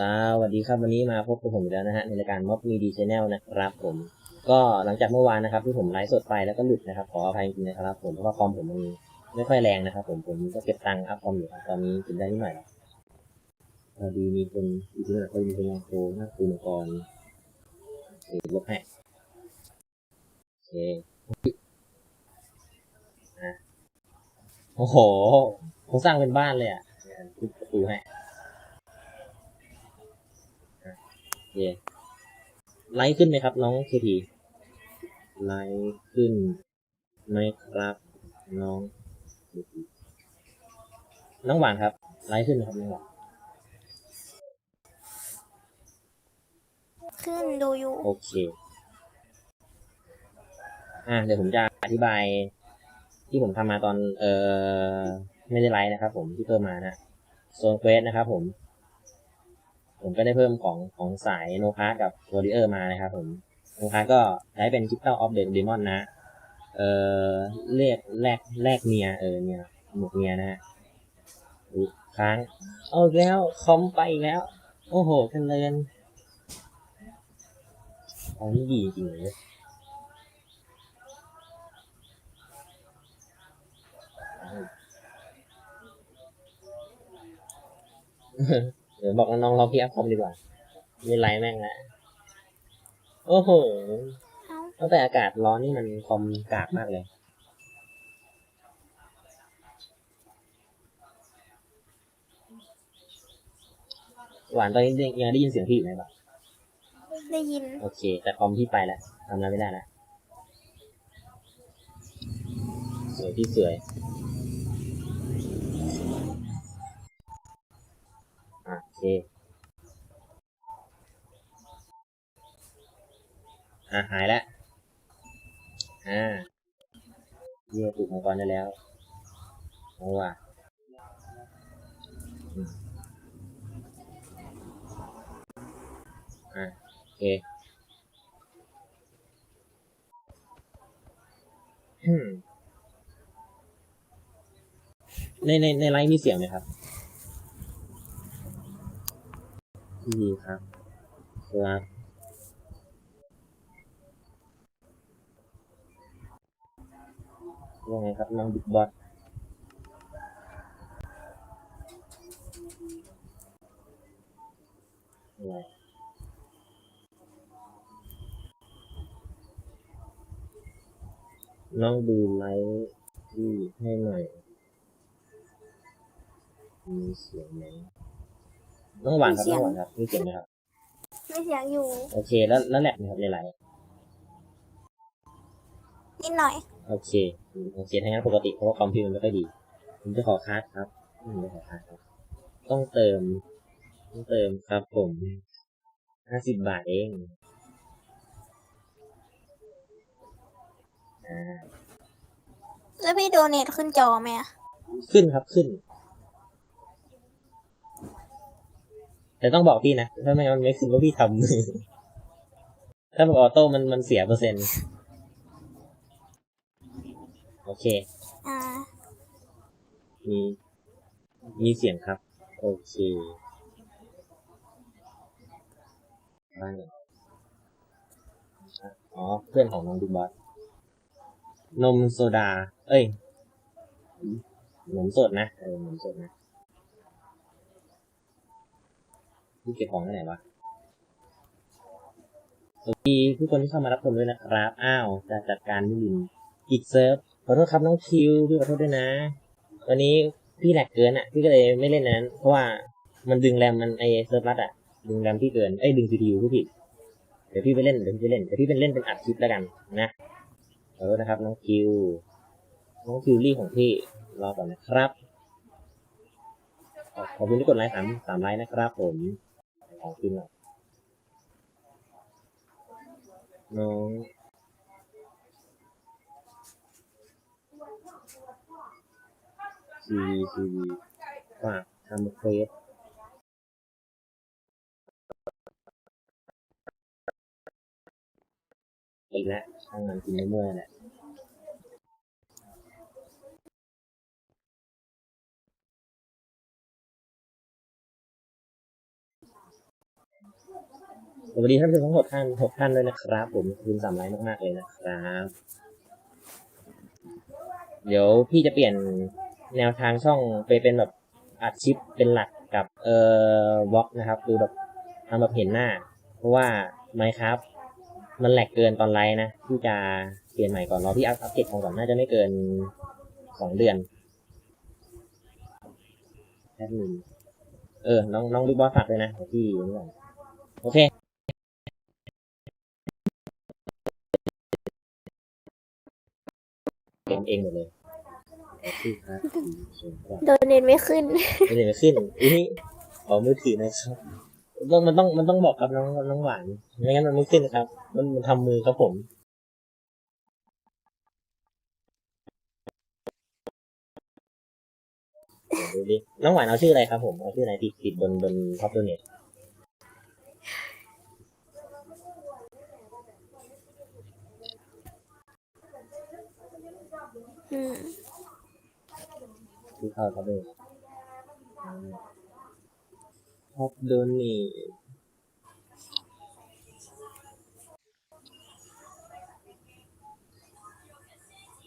สวัสดีครับวันนี้มาพบกับผมอีกแล้วนะฮะในรายการม็อบมีดีชแนลนะครับผมก็หลังจากเมื่อวานนะครับ ที่ผมไลฟ์สดไปแล้วก็หลุดนะครับขออภัยจริงนะครับ ผมเพราะว่าคอมผมมันไม่ค่อยแรงนะครับ ผมผมก็เก็บตังค์อัพคอมอยู่ครับตอนนี้กินได้นิดหน่อยแล้วพอดีมีคนอีกทีหนึงก็มีคนลองโทรหน้าคูมังกรโอเคลบให้โอเคอะโอ้โหผมสร้างเป็นบ้านเลยอะเนี่ยทุบประตูให้ โอ เคไลค์ขึ้นไหมครับ น้องเคทีไลค์ขึ้นไหมครับ น้อง KT น้องหวานครับ ไลค์ขึ้นไหมครับน้องหวานขึ้นดูอยู่โอเค อ่าเดี๋ยวผมจะอธิบาย ที่ผมทำมาตอน เอ่อ ไม่ได้ไลค์นะครับผมที่เพิ่มมานะโซนเควสนะครับผม ผมก็ได้เพิ่มของของสายโนคากับวอริเออร์มานะครับผมโนคาก็ใช้เป็นคิปเตอร์ออฟเดอะเดมอนนะ เออเรียกแลกแลกเมียเออเนี่ยหมวกเมียนะฮะค้างเอาแล้วคอมไปอีกแล้ว โอ้โหกันเลยของนี่ดีจริงเลยเดี๋ยวบอกน้องๆเราพี่อัพคอมดีกว่าไม่ไลน์แม่งละโอ้โหเอ้าตั้งแต่อากาศร้อนนี่มันคอมกากมากเลยหวานตอนนี้ยังได้ยินเสียงพี่อยู่ไหมบ้างได้ยิน โอเค แต่คอมพี่ไปแล้วทำอะไรไม่ได้แล้วสวยที่สวย อะโอเคอะหายแล้วอ่าเยี่ยถูกมังกรได้แล้วเอาว่ะอะโอเคอืมในในในไลฟ์มีเสียงไหมครับ ดีครับครับว่าไงครับน้องบิ๊กบอสอะไรน้องดูไลฟ์ที่ให้หน่อยมีเสียงไหม น้องหวานครับน้องหวานครับมีเสียงไหมครับไม่เสียงอยู่ โอเค แล้วแล้วแลบไหมครับในไลฟ์นิดหน่อย โอเคอืมโอเคถ้างั้นปกติเพราะว่าคอมพิวมันไม่ค่อยดี ผมจะขอคัสครับอืมจะขอคัสครับ ต้องเติม ต้องเติมครับผมห้าสิบบาทเองอ่าแล้วพี่โดเนทขึ้นจอไหมอะขึ้นครับขึ้น แต่ต้องบอกพี่นะ ถ้าไม่งั้นมันไม่ขึ้นว่าพี่ทำ ถ้าแบบออโต้มันมันเสียเปอร์เซ็นต์ โอเค อ่า มีมีเสียงครับ โอเคบ้านอ๋อ เพื่อนของน้องบิ๊กบอสนมโซดา เอ้ย นมสดนะเออนมสดนะ พี่เก็บของที่ไหนวะสวัสดีทุกคนที่เข้ามารับชมด้วยนะครับ อ้าว จะจัดการมิลินอีกเซิร์ฟ ขอโทษครับน้องคิวพี่ขอโทษด้วยนะวันนี้พี่แหลกเกินอะ พี่ก็เลยไม่เล่นนั้น เพราะว่ามันดึงแรมมันไอเซิร์ฟรัดอะ ดึงแรมพี่เกินเอ้ยดึงซีพียูพี่ผิด เดี๋ยวพี่ไปเล่น เดี๋ยวพี่ไปเล่น เดี๋ยวพี่เป็นเล่นเป็นอัดคลิปแล้วกันนะ ขอโทษนะครับน้องคิว น้องคิวรี่ของพี่ รอก่อนนะครับ ขอขอบคุณที่กดไลค์สามสามไลค์นะครับผม ของคุณหน่อยน้องทีวีทีวีฝากทำเควสอีกแล้วช่างมันกินไม่เมื่อยแหละ สวัสดีท่านผู้ชมทั้งหกท่านหกท่านด้วยนะครับ ผมคุณสามไลค์มากๆเลยนะครับ เดี๋ยวพี่จะเปลี่ยนแนวทางช่องไปเป็นแบบอัดคลิปเป็นหลักกับเอ่อวอล์กนะครับคือแบบทำแบบเห็นหน้า เพราะว่าไมครับ มันแหลกเกินตอนไลฟ์นะที่จะเปลี่ยนใหม่ก่อนรอพี่อัพอัปเดตของก่อนน่าจะไม่เกินสองเดือนแป๊บหนึงเออน้องน้องบิ๊กบอสฝากด้วยนะเดี๋ยวพี่นี่ก่อนโอเค เป็นเองหมดเลยขอบคุณครับโดเนทไม่ขึ้นไม่ได้ไม่ขึ้นอุ้ยขอมือถือหนะครับต้องมันต้องมันต้องบอกกับน้องน้องหวานไม่งั้นมันไม่ขึ้นครับ มันมันทำมือครับผมเดี๋ยวดูดิน้องหวานเอาชื่ออะไรครับผมเอาชื่ออะไรติดติดบนบนท็อปตัวเน็ต อืมที่เข้าท็อปตัวเน็ตท็อปโดนนี่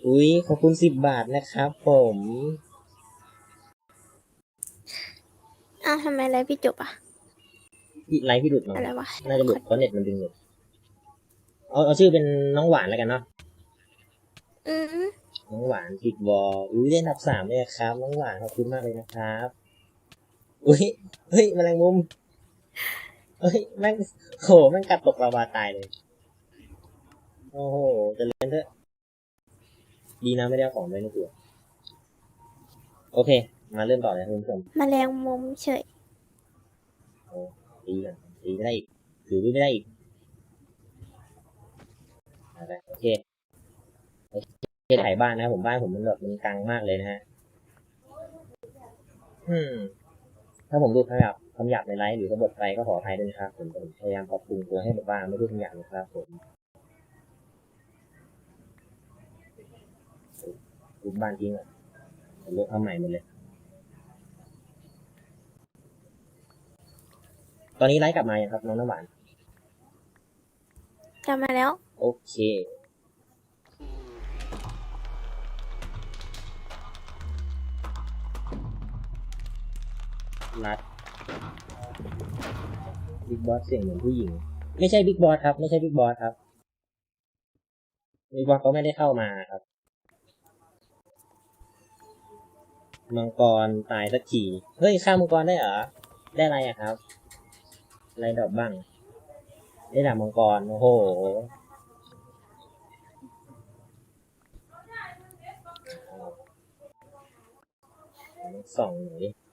อุ้ยขอบคุณสิบบาทนะครับผมอ้าวทำไมไรพี่จบอะ พี่ไลฟ์พี่หลุดมาอะไรวะ น่าจะหลุดเพราะเน็ตมันดึงอยู่เอาเอาชื่อเป็นน้องหวานแล้วกันเนาะ อืม น้องหวานติดวอลอุ้ยได้อันดับสามเลยครับ น้องหวานขอบคุณมากเลยนะครับ อุ้ยเฮ้ยแมลงมุมเฮ้ยแม่งโหแม่งกัดตกปลาวาตายเลย โอ้โหเจะเล่นเถอะดีนะไม่ได้เอาของไว้ในตัวโอเค มาเริ่มต่อเลยคุณผู้ชมแมลงมุมเฉยโอ้ตีกันตีไม่ได้อีกถือไม่ได้อีกอะไรโอเค โอเค ถ่ายบ้านนะครับผมบ้านผมมันแบบมันกลางมากเลยนะฮะอืม ถ้าผมดูคำหยาบคำหยาบในไลฟ์หรือระบบไปก็ขออภัยด้วยนะครับ ผมผมพยายามปรับปรุงตัวให้แบบว่าไม่พูดคำหยาบนะครับผมทุบบ้านทิ้งอะผมลบทำใหม่หมดเลย ตอนนี้ไลฟ์กลับมายังครับน้องน้ำหวาน กลับมาแล้ว โอเค รัดบิ๊กบอสเสียงเหมือนผู้หญิง ไม่ใช่บิ๊กบอสครับ ไม่ใช่บิ๊กบอสครับบิ๊กบอสก็ไม่ได้เข้ามาครับ มังกรตายสักทีเฮ้ยฆ่ามังกรได้เหรอ ได้อะไรอะครับอะไรดอกบ้าง ได้ดาบมังกร โอ้โหสองหน่อย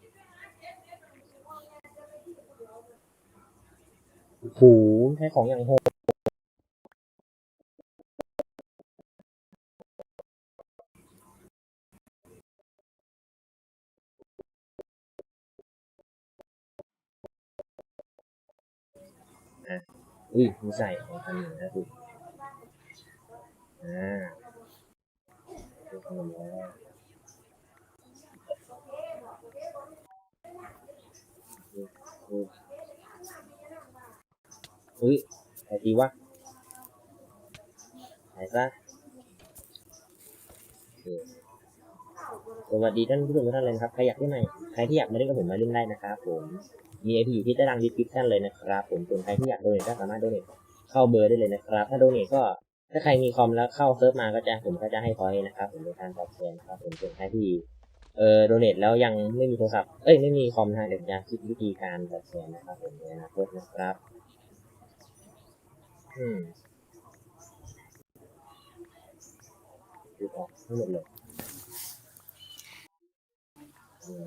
โอ้โหใช้ของอย่างโหดอะอุ้ยมีใส่ของพันหนึ่งนะคุณอ่าดูขนมแล้ว อุ้ยใครตีวะไหนซะสวัสดีท่านผู้ชมทุกท่านเลยครับ ใครอยากเล่นไหนใครที่อยากมาเล่นกับผมมาเล่นได้นะครับผมมีไอพีอยู่ที่ใต้ล่างดิสคริปชั่นเลยนะครับผมส่วนใครที่อยากโดเนทก็สามารถโดเนทเข้าเบอร์ได้เลยนะครับ ถ้าโดเนทก็ถ้าใครมีคอมแล้วเข้าเซิร์ฟมาก็จะผมก็จะให้พอยนะครับ ผมเป็นการตอบแทนครับผมส่วนใครที่เออโดเนทแล้วยังไม่มีโทรศัพท์เอ้ยไม่มีคอมนะเดี๋ยวจะคิดวิธีการตอบแทนนะครับผมในอนาคตนะครับ อืมดูออกทั้งหมดเลยอืม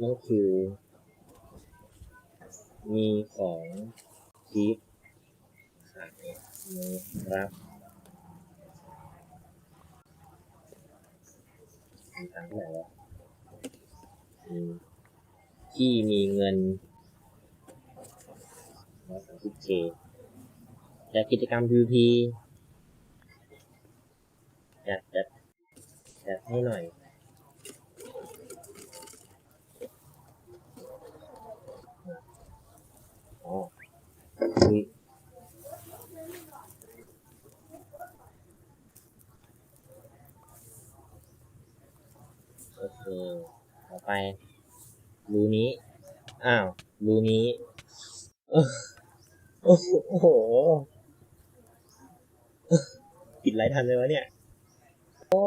นั่นคือ มีของกิฟ ครับมีตังไหนวะที่มีเงินร้อยสามสิบเคจัดกิจกรรม PVP จัดจัดจัดให้หน่อยอ๋อคุยโอเค ต่อไปรูนี้ อ้าวรูนี้โอ้โหปิดไรทันเลยวะเนี่ย โอ้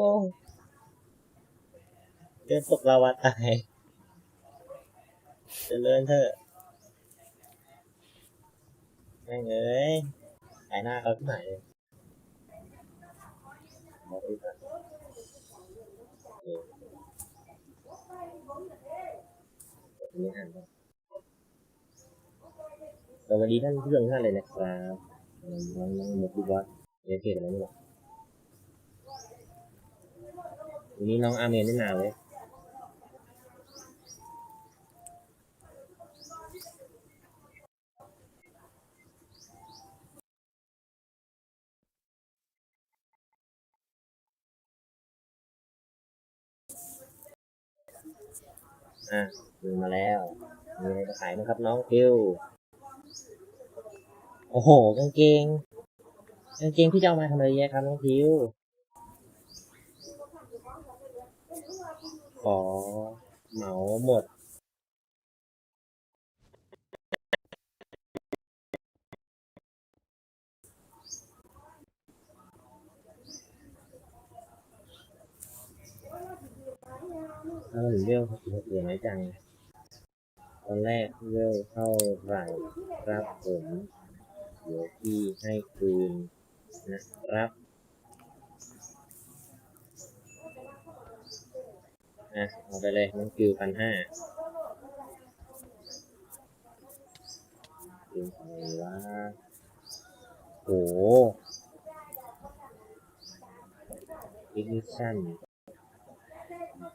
เดินตกลาวาตายเจะเลินเถอะแม่งเอ้ยสายหน้าเขาที่ไหนบอกไปก่อนโอเคไม่อ่านก่อน สวัสดีท่านเพื่อนท่านเลยนะครับน้องน้องมุกดูว่าเรียนเพจอะไรไม่รู้วันนี้น้องอาเมนได้นาเว้ อะดูมาแล้วมีอะไรจะขายไหมครับน้องคิวโอ้โหกางเกงกางเกงที่จะเอามาทำอะไรแยอะครับน้องคิวอ๋อเหมาหมด ถ้าถึงเรื่องเหลือน้อยจัง ตอนแรกเรื่องเท่าไหร่ครับผม เดี๋ยวพี่ให้คืนนะครับอะเอาไปเลยมันคือพันห้าคืนอะไรวะโหอีกนิชั่น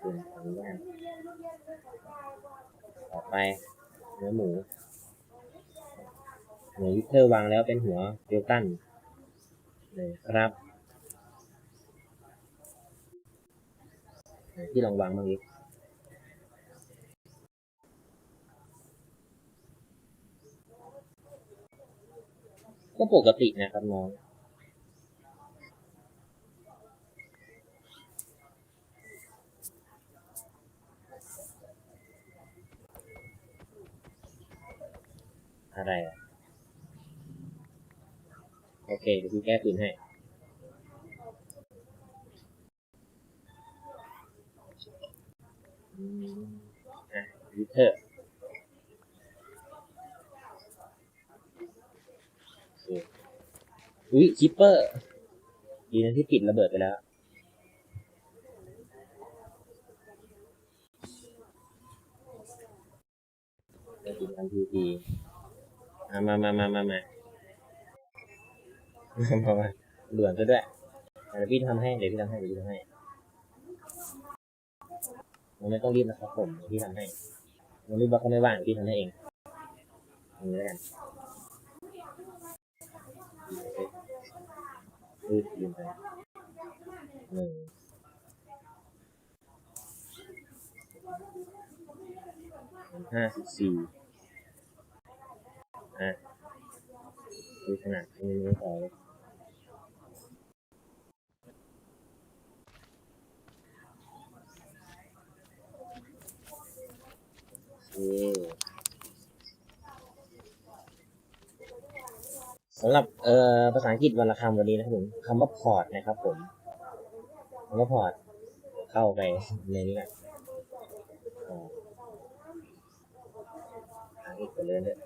คืนพันห้าต่อไปเนื้อหมูหัววิเทอร์วางแล้วเป็นหัวเดลตันเลยครับที่ลองวางบ้างดิก็ปกตินะครับน้อง อะไรอะโอเคเดี๋ยวพี่แก้ปืนให้อืมอะวิเทอร์อุ้ยคิปเปอร์ ดีนะที่ปิดระเบิดไปแล้วได้กินทันทีที อะมามามามามามามาด่วนซะด้วยเดี๋ยวพี่ทำให้ เดี๋ยวพี่ทำให้ เดี๋ยวพี่ทำให้มันไม่ต้องรีบนะครับผมเดี๋ยวพี่ทำให้มันรีบว่าเขาไม่ว่างพี่ทำให้เองอย่างนี้แล้วกันรีบยืนไปหนึ่งห้าสิบสี่ อะดูขนาดนี้ไม่พอเลยโอเคสำหรับเอ่อภาษาอังกฤษวรรณคำวันนี้นะครับผมคำว่าพอร์ตนะครับผมคำว่าพอร์ตเข้าไปในนี้กันอ่าอ่าอีกไปเลยเนี่ย